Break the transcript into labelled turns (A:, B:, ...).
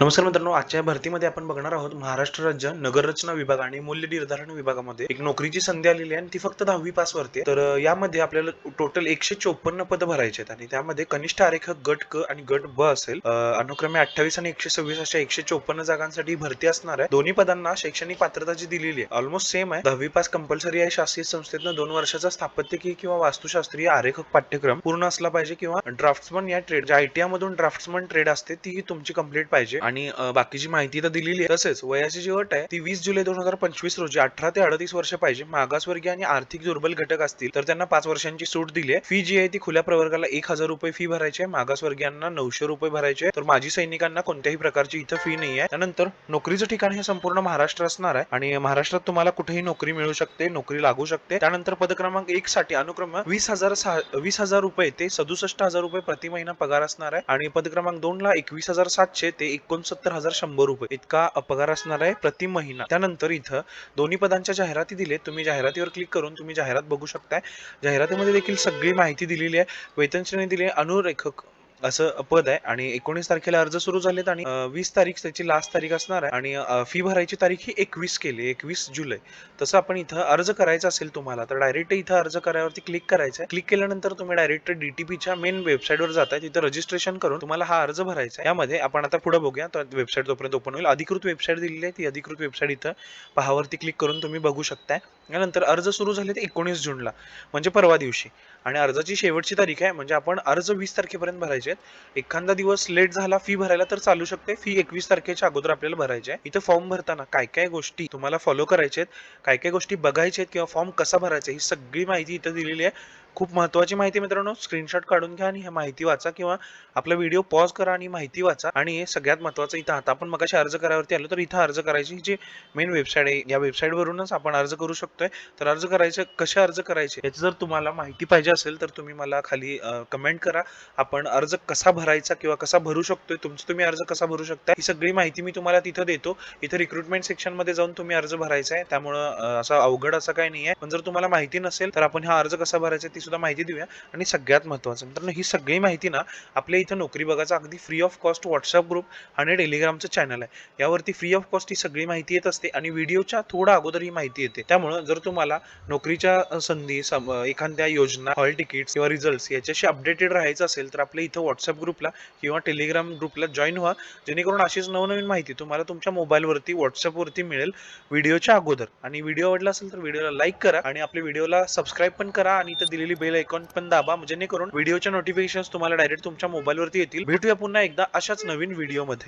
A: नमस्कार मित्रांनो आजच्या भरतीमध्ये आपण बघणार आहोत महाराष्ट्र राज्य नगररचना विभाग आणि मूल्य निर्धारण विभागामध्ये एक नोकरीची संधी आलेली आहे आणि ती फक्त दहावी पास वरती तर यामध्ये आपल्याला टोटल एकशे चोपन्न पद भरायचे आहेत आणि त्यामध्ये कनिष्ठ आरेखक गट क आणि गट ब असेल. अनुक्रमे अठ्ठावीस आणि एकशे सव्वीस अशा एकशे चोपन्न जागांसाठी भरती असणार आहे. दोन्ही पदांना शैक्षणिक पात्रता जी दिलेली आहे ऑलमोस्ट सेम आहे. दहावी पास कंपल्सरी आहे शासकीय संस्थेतनं दोन वर्षाचा स्थापत्यकीय किंवा वास्तुशास्त्रीय आरेखक पाठ्यक्रम पूर्ण असला पाहिजे किंवा ड्राफ्ट्समन या ट्रेड ज्या आयटीआय मधून ड्राफ्ट्समन ट्रेड असते ती तुमची कंप्लीट पाहिजे. आणि बाकीची माहिती तर दिलेली आहे तसेच वयाची जी अट आहे ती वीस जुलै दोन हजार पंचवीस रोजी अठरा ते अडतीस वर्ष पाहिजे मागासवर्गीय आणि आर्थिक दुर्बल घटक असतील तर त्यांना पाच वर्षांची सूट दिली आहे. फी जी आहे ती खुल्या प्रवर्गाला एक हजार रुपये फी भरायची आहे मागासवर्गीयांना नऊशे रुपये भरायचे तर माजी सैनिकांना कोणत्याही प्रकारची इथं फी नाही आहे. त्यानंतर नोकरीचं ठिकाण हे संपूर्ण महाराष्ट्र असणार आहे आणि महाराष्ट्रात तुम्हाला कुठेही नोकरी मिळू शकते नोकरी लागू शकते. त्यानंतर पदक्रमांक एक साठी अनुक्रम वीस हजार सहा- वीस हजार रुपये ते सदुसष्ट हजार रुपये प्रति महिना पगार असणार आहे आणि पद क्रमांक दोन ला एकवीस हजार सातशे ते एकोण एकोणसत्तर हजार शंभर रुपये. इतका पगार असणार आहे प्रति महिना. त्यानंतर इथं दोन्ही पदांच्या जाहिराती दिले तुम्ही जाहिरातीवर क्लिक करून तुम्ही जाहिरात बघू शकताय. जाहिरातीमध्ये देखील सगळी माहिती दिलेली आहे. वेतन श्रेणी दिली आहे. अनुरेखक असं पद आहे. आणि एकोणीस तारखेला अर्ज सुरू झालेत आणि वीस तारीख त्याची लास्ट तारीख असणार आहे. आणि फी भरायची तारीख ही एकवीस केली एकवीस जुलै. तसं आपण इथं अर्ज करायचा असेल तुम्हाला तर डायरेक्ट इथं अर्ज करायवरती क्लिक करायचं आहे. क्लिक केल्यानंतर तुम्ही डायरेक्ट डीटीपीच्या मेन वेबसाईटवर जाताय. तिथं रजिस्ट्रेशन करून तुम्हाला हा अर्ज भरायचा आहे. यामध्ये आपण आता पुढे बघूया. तर वेबसाईट तोपर्यंत ओपन होईल अधिकृत वेबसाईट दिलेली आहे. ती अधिकृत वेबसाईट इथं पहावरती क्लिक करून तुम्ही बघू शकताय. यानंतर अर्ज सुरू झाले ते एकोणीस जूनला म्हणजे परवा दिवशी. आणि अर्जाची शेवटची तारीख आहे म्हणजे आपण अर्ज वीस तारखेपर्यंत भरायचे आहेत. एखादा दिवस लेट झाला फी भरायला तर चालू शकते. फी एकवीस तारखेच्या अगोदर आपल्याला भरायची आहे. इथं फॉर्म भरताना काय काय गोष्टी तुम्हाला फॉलो करायचे आहेत काय काय गोष्टी बघायच्या आहेत किंवा फॉर्म कसा भरायचा ही सगळी माहिती इथं दिलेली आहे. खूप महत्वाची माहिती मित्रांनो स्क्रीनशॉट काढून घ्या आणि ही माहिती वाचा किंवा आपला व्हिडिओ पॉज करा आणि माहिती वाचा. आणि सगळ्यात महत्वाचं इथं आता आपण मगाशी अर्ज करावरती आलो तर इथं अर्ज करायची जी मेन वेबसाईट आहे या वेबसाईटवरूनच आपण अर्ज करू शकतोय. तर अर्ज करायचं कसे अर्ज करायचे याची जर तुम्हाला माहिती पाहिजे असेल तर तुम्ही मला खाली कमेंट करा. आपण अर्ज कसा भरायचा किंवा कसा भरू शकतोय तुमचं तुम्ही अर्ज कसा भरू शकता ही सगळी माहिती मी तुम्हाला तिथं देतो. इथं रिक्रुटमेंट सेक्शनमध्ये जाऊन तुम्ही अर्ज भरायचा आहे. त्यामुळं असा असं अवघड असं काही नाही आहे पण जर तुम्हाला माहिती नसेल तर आपण हा अर्ज कसा भरायचा ती सुद्धा माहिती देऊया. आणि सगळ्यात महत्त्वाचं मित्रांनो ही सगळी माहिती ना आपल्या इथं नोकरी बघाचा अगदी free of cost WhatsApp group आणि टेलिग्रामचं चॅनल आहे. यावरती फ्री ऑफ कॉस्ट ही सगळी माहिती येत असते आणि व्हिडिओच्या थोडा अगोदर ही माहिती येते. त्यामुळं जर तुम्हाला नोकरीच्या संधी सम- एखाद्या योजना हॉल तिकीट्स किंवा रिझल्ट याच्याशी अपडेटेड राहायचं असेल तर आपल्या इथं व्हॉट्सअप ग्रुपला किंवा टेलिग्राम ग्रुपला जॉईन व्हा. जेणेकरून अशीच नवनवीन माहिती तुम्हाला तुमच्या मोबाईलवरती व्हॉट्सअपवरती मिळेल व्हिडिओच्या अगोदर. आणि व्हिडिओ आवडला असेल तर व्हिडिओला लाईक करा आणि आपल्या व्हिडिओला सबस्क्राईब पण करा आणि इथं दिलेली बेल आयकॉन पण दाबा जेणेकरून व्हिडिओच्या नोटिफिकेशन तुम्हाला डायरेक्ट तुमच्या मोबाईलवरती येतील. भेटूया पुन्हा एकदा अशाच नवीन व्हिडिओमध्ये